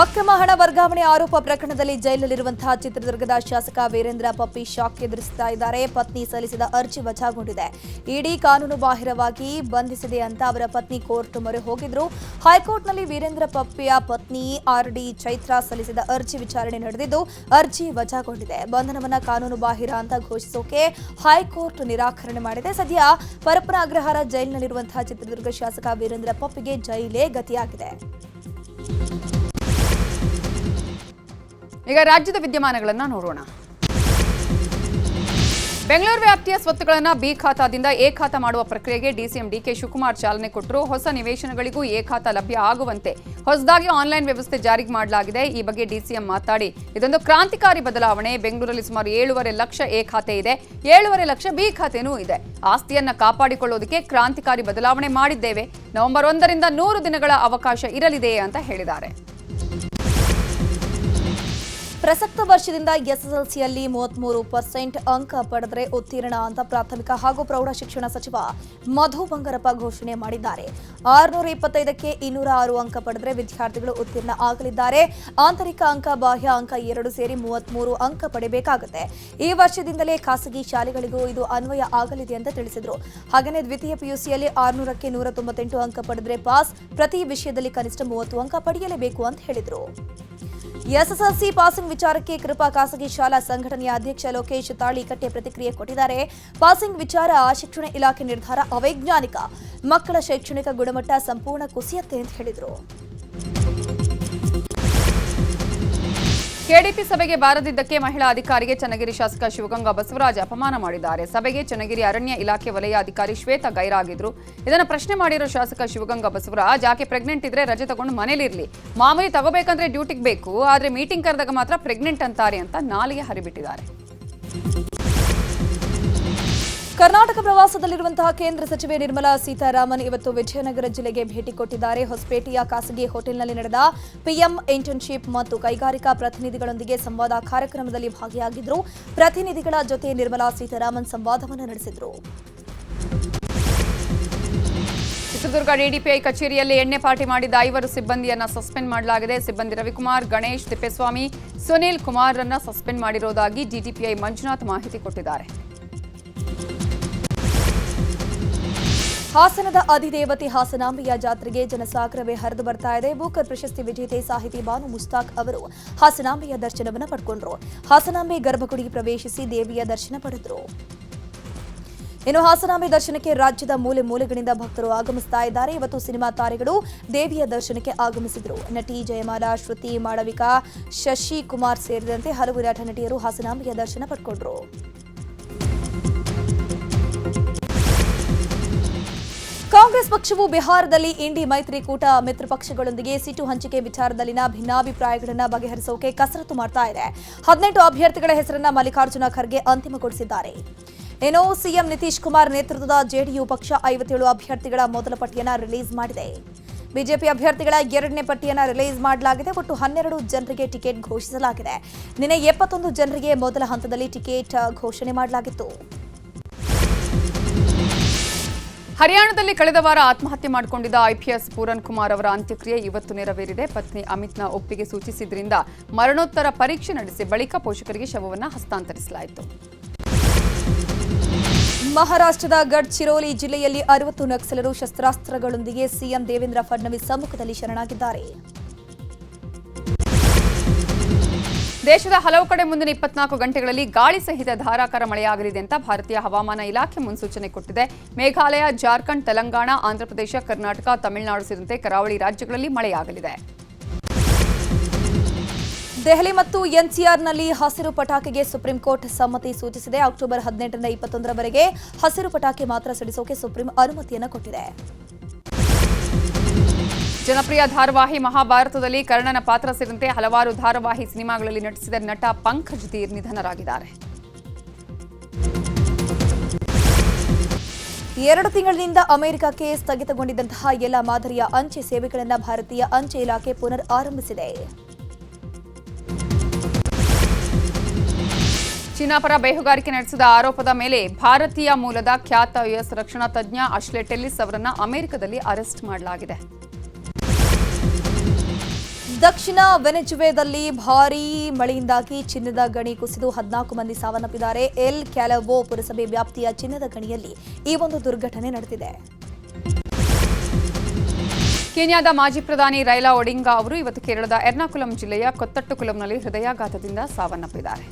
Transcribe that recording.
ಅಕ್ರಮ ಹಣ ವರ್ಗಾವಣೆ ಆರೋಪ ಪ್ರಕರಣದಲ್ಲಿ ಜೈಲಲ್ಲಿರುವಂತಹ ಚಿತ್ರದುರ್ಗದ ಶಾಸಕ ವೀರೇಂದ್ರ ಪಪ್ಪಿ ಶಾಕ್ ಎದುರಿಸ್ತಾ ಇದ್ದಾರೆ. ಪತ್ನಿ ಸಲ್ಲಿಸಿದ ಅರ್ಜಿ ವಜಾಗೊಂಡಿದೆ. ಇಡಿ ಕಾನೂನು ಬಾಹಿರವಾಗಿ ಬಂಧಿಸಿದೆ ಅಂತ ಅವರ ಪತ್ನಿ ಕೋರ್ಟ್ ಮೊರೆ ಹೋಗಿದ್ರು. ಹೈಕೋರ್ಟ್ನಲ್ಲಿ ವೀರೇಂದ್ರ ಪಪ್ಪಿಯ ಪತ್ನಿ ಆರ್ ಡಿ ಚೈತ್ರ ಸಲ್ಲಿಸಿದ ಅರ್ಜಿ ವಿಚಾರಣೆ ನಡೆದಿದ್ದು, ಅರ್ಜಿ ವಜಾಗೊಂಡಿದೆ. ಬಂಧನವನ್ನ ಕಾನೂನು ಬಾಹಿರ ಅಂತ ಘೋಷಿಸೋಕೆ ಹೈಕೋರ್ಟ್ ನಿರಾಕರಣೆ ಮಾಡಿದೆ. ಸದ್ಯ ಪರಪ್ಪನ ಅಗ್ರಹಾರ ಜೈಲಿನಲ್ಲಿರುವಂತಹ ಚಿತ್ರದುರ್ಗ ಶಾಸಕ ವೀರೇಂದ್ರ ಪಪ್ಪಿಗೆ ಜೈಲೇ ಗತಿಯಾಗಿದೆ. ಈಗ ರಾಜ್ಯದ ವಿದ್ಯಮಾನಗಳನ್ನು ನೋಡೋಣ. ಬೆಂಗಳೂರು ವ್ಯಾಪ್ತಿಯ ಸ್ವತ್ತುಗಳನ್ನು ಬಿ ಖಾತಾದಿಂದ ಎ ಖಾತಾ ಮಾಡುವ ಪ್ರಕ್ರಿಯೆಗೆ ಡಿಸಿಎಂ ಡಿಕೆ ಶಿವಕುಮಾರ್ ಚಾಲನೆ ಕೊಟ್ಟರು. ಹೊಸ ನಿವೇಶನಗಳಿಗೂ ಎ ಖಾತಾ ಲಭ್ಯ ಆಗುವಂತೆ ಹೊಸದಾಗಿ ಆನ್ಲೈನ್ ವ್ಯವಸ್ಥೆ ಜಾರಿಗೆ ಮಾಡಲಾಗಿದೆ. ಈ ಬಗ್ಗೆ ಡಿಸಿಎಂ ಮಾತಾಡಿ, ಇದೊಂದು ಕ್ರಾಂತಿಕಾರಿ ಬದಲಾವಣೆ. ಬೆಂಗಳೂರಲ್ಲಿ ಸುಮಾರು ಏಳುವರೆ ಲಕ್ಷ ಎ ಖಾತೆ ಇದೆ. ಏಳೂವರೆ ಲಕ್ಷ ಬಿ ಖಾತೆನೂ ಇದೆ. ಆಸ್ತಿಯನ್ನ ಕಾಪಾಡಿಕೊಳ್ಳೋದಕ್ಕೆ ಕ್ರಾಂತಿಕಾರಿ ಬದಲಾವಣೆ ಮಾಡಿದ್ದೇವೆ. ನವೆಂಬರ್ ಒಂದರಿಂದ ನೂರು ದಿನಗಳ ಅವಕಾಶ ಇರಲಿದೆ ಅಂತ ಹೇಳಿದ್ದಾರೆ. ಪ್ರಸಕ್ತ ವರ್ಷದಿಂದ ಎಸ್ಎಸ್ಎಲ್ಸಿಯಲ್ಲಿ ಮೂವತ್ಮೂರು ಪರ್ಸೆಂಟ್ ಅಂಕ ಪಡೆದರೆ ಉತ್ತೀರ್ಣ ಅಂತ ಪ್ರಾಥಮಿಕ ಹಾಗೂ ಪ್ರೌಢಶಿಕ್ಷಣ ಸಚಿವ ಮಧು ಬಂಗಾರಪ್ಪ ಘೋಷಣೆ ಮಾಡಿದ್ದಾರೆ. ಆರುನೂರ ಇಪ್ಪತ್ತೈದಕ್ಕೆ ಇನ್ನೂರ ಆರು ಅಂಕ ಪಡೆದರೆ ವಿದ್ಯಾರ್ಥಿಗಳು ಉತ್ತೀರ್ಣ ಆಗಲಿದ್ದಾರೆ. ಆಂತರಿಕ ಅಂಕ, ಬಾಹ್ಯ ಅಂಕ ಎರಡು ಸೇರಿ ಮೂವತ್ಮೂರು ಅಂಕ ಪಡೆಯಬೇಕಾಗುತ್ತೆ. ಈ ವರ್ಷದಿಂದಲೇ ಖಾಸಗಿ ಶಾಲೆಗಳಿಗೂ ಇದು ಅನ್ವಯ ಆಗಲಿದೆ ಅಂತ ತಿಳಿಸಿದರು. ಹಾಗೆಯೇ ದ್ವಿತೀಯ ಪಿಯುಸಿಯಲ್ಲಿ ಆರುನೂರಕ್ಕೆ ನೂರ ತೊಂಬತ್ತೆಂಟು ಅಂಕ ಪಡೆದರೆ ಪಾಸ್. ಪ್ರತಿ ವಿಷಯದಲ್ಲಿ ಕನಿಷ್ಠ ಮೂವತ್ತು ಅಂಕ ಪಡೆಯಲೇಬೇಕು ಅಂತ ಹೇಳಿದರು. ಎಸ್ಎಸ್ಎಲ್ಸಿ ಪಾಸಿಂಗ್ ವಿಚಾರಕ್ಕೆ ಕೃಪಾ ಖಾಸಗಿ ಶಾಲಾ ಸಂಘಟನೆಯ ಅಧ್ಯಕ್ಷ ಲೋಕೇಶ್ ತಾಳಿಕಟ್ಟೆ ಪ್ರತಿಕ್ರಿಯೆ ಕೊಟ್ಟಿದ್ದಾರೆ. ಪಾಸಿಂಗ್ ವಿಚಾರ, ಶಿಕ್ಷಣ ಇಲಾಖೆ ನಿರ್ಧಾರ, ಅವೈಜ್ಞಾನಿಕ ಮಕ್ಕಳ ಶೈಕ್ಷಣಿಕ ಗುಣಮಟ್ಟ ಸಂಪೂರ್ಣ ಕುಸಿಯತ್ತೆ ಅಂತ ಹೇಳಿದರು. ಕೆಡಿಪಿ ಸಭೆಗೆ ಬಾರದಿದ್ದಕ್ಕೆ ಮಹಿಳಾ ಅಧಿಕಾರಿಗೆ ಚನ್ನಗಿರಿ ಶಾಸಕ ಶಿವಗಂಗಾ ಬಸವರಾಜ್ ಅಪಮಾನ ಮಾಡಿದ್ದಾರೆ. ಸಭೆಗೆ ಚನ್ನಗಿರಿ ಅರಣ್ಯ ಇಲಾಖೆ ವಲಯ ಅಧಿಕಾರಿ ಶ್ವೇತಾ ಗೈರಾಗಿದ್ರು. ಇದನ್ನು ಪ್ರಶ್ನೆ ಮಾಡಿರೋ ಶಾಸಕ ಶಿವಗಂಗಾ ಬಸವರಾಜ್ ಆಕೆ ಪ್ರೆಗ್ನೆಂಟ್ ಇದ್ರೆ ರಜೆ ತಗೊಂಡು ಮನೇಲಿರಲಿ ಮಾಮೂಲಿ ತಗೋಬೇಕಂದ್ರೆ ಡ್ಯೂಟಿಗೆ ಬೇಕು. ಆದರೆ ಮೀಟಿಂಗ್ ಕರೆದಾಗ ಮಾತ್ರ ಪ್ರೆಗ್ನೆಂಟ್ ಅಂತಾರೆ ಅಂತ ನಾಲಿಗೆ ಹರಿಬಿಟ್ಟಿದ್ದಾರೆ. ಕರ್ನಾಟಕ ಪ್ರವಾಸದಲ್ಲಿರುವಂತಹ ಕೇಂದ್ರ ಸಚಿವೆ ನಿರ್ಮಲಾ ಸೀತಾರಾಮನ್ ಇವತ್ತು ವಿಜಯನಗರ ಜಿಲ್ಲೆಗೆ ಭೇಟಿ ಕೊಟ್ಟಿದ್ದಾರೆ. ಹೊಸಪೇಟೆಯ ಖಾಸಗಿ ಹೋಟೆಲ್ನಲ್ಲಿ ನಡೆದ ಪಿಎಂ ಇಂಟರ್ನ್ಶಿಪ್ ಮತ್ತು ಕೈಗಾರಿಕಾ ಪ್ರತಿನಿಧಿಗಳೊಂದಿಗೆ ಸಂವಾದ ಕಾರ್ಯಕ್ರಮದಲ್ಲಿ ಭಾಗಿಯಾಗಿದ್ದರು. ಪ್ರತಿನಿಧಿಗಳ ಜೊತೆ ನಿರ್ಮಲಾ ಸೀತಾರಾಮನ್ ಸಂವಾದವನ್ನು ನಡೆಸಿದರು. ಚಿತ್ರದುರ್ಗ ಡಿಡಿಪಿಐ ಕಚೇರಿಯಲ್ಲಿ ಎಣ್ಣೆ ಪಾರ್ಟಿ ಮಾಡಿದ ಐವರು ಸಿಬ್ಬಂದಿಯನ್ನು ಸಸ್ಪೆಂಡ್ ಮಾಡಲಾಗಿದೆ. ಸಿಬ್ಬಂದಿ ರವಿಕುಮಾರ್, ಗಣೇಶ್, ತಿಪ್ಪೇಸ್ವಾಮಿ, ಸುನೀಲ್ ಕುಮಾರ್ರನ್ನ ಸಸ್ಪೆಂಡ್ ಮಾಡಿರುವುದಾಗಿ ಡಿಡಿಪಿಐ ಮಂಜುನಾಥ್ ಮಾಹಿತಿ ಕೊಟ್ಟಿದ್ದಾರೆ. ಹಾಸನದ ಅಧಿದೇವತೆ ಹಾಸನಾಂಬೆಯ ಜಾತ್ರೆಗೆ ಜನಸಾಗರವೇ ಹರಿದು ಬರ್ತಾ ಇದೆ. ಬೂಕರ್ ಪ್ರಶಸ್ತಿ ವಿಜೇತೆ ಸಾಹಿತಿ ಬಾನು ಮುಸ್ತಾಕ್ ಅವರು ಹಾಸನಾಂಬೆಯ ದರ್ಶನವನ್ನು ಪಡ್ಕೊಂಡ್ರು. ಹಾಸನಾಂಬೆ ಗರ್ಭಗುಡಿ ಪ್ರವೇಶಿಸಿ ದೇವಿಯ ದರ್ಶನ ಪಡೆದರು. ಇನ್ನು ಹಾಸನಾಂಬೆ ದರ್ಶನಕ್ಕೆ ರಾಜ್ಯದ ಮೂಲೆ ಮೂಲೆಗಳಿಂದ ಭಕ್ತರು ಆಗಮಿಸ್ತಾ ಇದ್ದಾರೆ. ಇವತ್ತು ಸಿನಿಮಾ ತಾರೆಗಳು ದೇವಿಯ ದರ್ಶನಕ್ಕೆ ಆಗಮಿಸಿದರು. ನಟಿ ಜಯಮಾಲಾ, ಶ್ರುತಿ ಮಾಳವಿಕಾ ಶಶಿ ಕುಮಾರ್ ಸೇರಿದಂತೆ ಹಲವು ನಟ ನಟಿಯರು ಹಾಸನಾಂಬೆಯ ದರ್ಶನ ಪಡ್ಕೊಂಡ್ರು. ಕಾಂಗ್ರೆಸ್ ಪಕ್ಷವು ಬಿಹಾರದಲ್ಲಿ ಇಂಡಿ ಮೈತ್ರಿಕೂಟ ಮಿತ್ರ ಪಕ್ಷಗಳೊಂದಿಗೆ ಸೀಟು ಹಂಚಿಕೆ ವಿಚಾರದಲ್ಲಿನ ಭಿನ್ನಾಭಿಪ್ರಾಯಗಳನ್ನು ಬಗೆಹರಿಸೋಕೆ ಕಸರತ್ತು ಮಾಡ್ತಾ ಇದೆ. ಹದಿನೆಂಟು ಅಭ್ಯರ್ಥಿಗಳ ಹೆಸರನ್ನ ಮಲ್ಲಿಕಾರ್ಜುನ ಖರ್ಗೆ ಅಂತಿಮಗೊಳಿಸಿದ್ದಾರೆ. ಇನ್ನು ಸಿಎಂ ನಿತೀಶ್ ಕುಮಾರ್ ನೇತೃತ್ವದ ಜೆಡಿಯು ಪಕ್ಷ ಐವತ್ತೇಳು ಅಭ್ಯರ್ಥಿಗಳ ಮೊದಲ ಪಟ್ಟಿಯನ್ನ ರಿಲೀಸ್ ಮಾಡಿದೆ. ಬಿಜೆಪಿ ಅಭ್ಯರ್ಥಿಗಳ ಎರಡನೇ ಪಟ್ಟಿಯನ್ನ ರಿಲೀಸ್ ಮಾಡಲಾಗಿದೆ, ಒಟ್ಟು ಹನ್ನೆರಡು ಜನರಿಗೆ ಟಿಕೆಟ್ ಘೋಷಿಸಲಾಗಿದೆ. ನಿನ್ನೆ ಎಪ್ಪತ್ತೊಂದು ಜನರಿಗೆ ಮೊದಲ ಹಂತದಲ್ಲಿ ಟಿಕೆಟ್ ಘೋಷಣೆ ಮಾಡಲಾಗಿತ್ತು. ಹರಿಯಾಣದಲ್ಲಿ ಕಳೆದ ವಾರ ಆತ್ಮಹತ್ಯೆ ಮಾಡಿಕೊಂಡಿದ್ದ ಐಪಿಎಸ್ ಪೂರನ್ ಕುಮಾರ್ ಅವರ ಅಂತ್ಯಕ್ರಿಯೆ ಇವತ್ತು ನೆರವೇರಿದೆ. ಪತ್ನಿ ಅಮಿತ್ನ ಒಪ್ಪಿಗೆ ಸೂಚಿಸಿದ್ರಿಂದ ಮರಣೋತ್ತರ ಪರೀಕ್ಷೆ ನಡೆಸಿ ಬಳಿಕ ಪೋಷಕರಿಗೆ ಶವವನ್ನು ಹಸ್ತಾಂತರಿಸಲಾಯಿತು. ಮಹಾರಾಷ್ಟ್ರದ ಗಡ್ಚಿರೋಲಿ ಜಿಲ್ಲೆಯಲ್ಲಿ ಅರವತ್ತು ನಕ್ಸಲರು ಶಸ್ತ್ರಾಸ್ತ್ರಗಳೊಂದಿಗೆ ಸಿಎಂ ದೇವೇಂದ್ರ ಫಡ್ನವೀಸ್ ಸಮ್ಮುಖದಲ್ಲಿ ಶರಣಾಗಿದ್ದಾರೆ. ದೇಶದ ಹಲವು ಕಡೆ ಮುಂದಿನ ಇಪ್ಪತ್ನಾಲ್ಕು ಗಂಟೆಗಳಲ್ಲಿ ಗಾಳಿ ಸಹಿತ ಧಾರಾಕಾರ ಮಳೆಯಾಗಲಿದೆ ಅಂತ ಭಾರತೀಯ ಹವಾಮಾನ ಇಲಾಖೆ ಮುನ್ಸೂಚನೆ ಕೊಟ್ಟಿದೆ. ಮೇಘಾಲಯ, ಜಾರ್ಖಂಡ್, ತೆಲಂಗಾಣ ಆಂಧ್ರಪ್ರದೇಶ ಕರ್ನಾಟಕ, ತಮಿಳುನಾಡು ಸೇರಿದಂತೆ ಕರಾವಳಿ ರಾಜ್ಯಗಳಲ್ಲಿ ಮಳೆಯಾಗಲಿದೆ. ದೆಹಲಿ ಮತ್ತು ಎನ್ಸಿಆರ್ನಲ್ಲಿ ಹಸಿರು ಪಟಾಕಿಗೆ ಸುಪ್ರೀಂ ಕೋರ್ಟ್ ಸಮ್ಮತಿ ಸೂಚಿಸಿದೆ. ಅಕ್ಟೋಬರ್ ಹದಿನೆಂಟರಿಂದ ಇಪ್ಪತ್ತೊಂದರವರೆಗೆ ಹಸಿರು ಪಟಾಕಿ ಮಾತ್ರ ಸಿಡಿಸೋಕೆ ಸುಪ್ರೀಂ ಅನುಮತಿಯನ್ನು ಕೊಟ್ಟಿದೆ. ಜನಪ್ರಿಯ ಧಾರಾವಾಹಿ ಮಹಾಭಾರತದಲ್ಲಿ ಕರ್ಣನ ಪಾತ್ರ ಸೇರಿದಂತೆ ಹಲವಾರು ಧಾರಾವಾಹಿ ಸಿನಿಮಾಗಳಲ್ಲಿ ನಟಿಸಿದ ನಟ ಪಂಕಜ್ ಧೀರ್ ನಿಧನರಾಗಿದ್ದಾರೆ. ಎರಡು ತಿಂಗಳಿನಿಂದ ಅಮೆರಿಕಕ್ಕೆ ಸ್ಥಗಿತಗೊಂಡಿದ್ದಂತಹ ಎಲ್ಲ ಮಾದರಿಯ ಅಂಚೆ ಸೇವೆಗಳನ್ನು ಭಾರತೀಯ ಅಂಚೆ ಇಲಾಖೆ ಪುನರ್ ಆರಂಭಿಸಿದೆ. ಚೀನಾ ಪರ ಬೇಹುಗಾರಿಕೆ ನಡೆಸಿದ ಆರೋಪದ ಮೇಲೆ ಭಾರತೀಯ ಮೂಲದ ಖ್ಯಾತ ಯುಎಸ್ ರಕ್ಷಣಾ ತಜ್ಞ ಅಶ್ಲೆ ಟೆಲ್ಲಿಸ್ ಅವರನ್ನು ಅಮೆರಿಕದಲ್ಲಿ ಅರೆಸ್ಟ್ ಮಾಡಲಾಗಿದೆ. ದಕ್ಷಿಣ ವೆನೆಜುವೆದಲ್ಲಿ ಭಾರೀ ಮಳೆಯಿಂದಾಗಿ ಚಿನ್ನದ ಗಣಿ ಕುಸಿದು ಹದಿನಾಲ್ಕು ಮಂದಿ ಸಾವನ್ನಪ್ಪಿದ್ದಾರೆ. ಎಲ್ ಕ್ಯಾಲವೋ ಪುರಸಭೆ ವ್ಯಾಪ್ತಿಯ ಚಿನ್ನದ ಗಣಿಯಲ್ಲಿ ಈ ಒಂದು ದುರ್ಘಟನೆ ನಡೆದಿದೆ. ಕೆನ್ಯಾದ ಮಾಜಿ ಪ್ರಧಾನಿ ರೈಲಾ ಒಡಿಂಗಾ ಅವರು ಇವತ್ತು ಕೇರಳದ ಎರ್ನಾಕುಲಂ ಜಿಲ್ಲೆಯ ಕೊತ್ತಟ್ಟುಕುಲಂನಲ್ಲಿ ಹೃದಯಾಘಾತದಿಂದ ಸಾವನ್ನಪ್ಪಿದ್ದಾರೆ.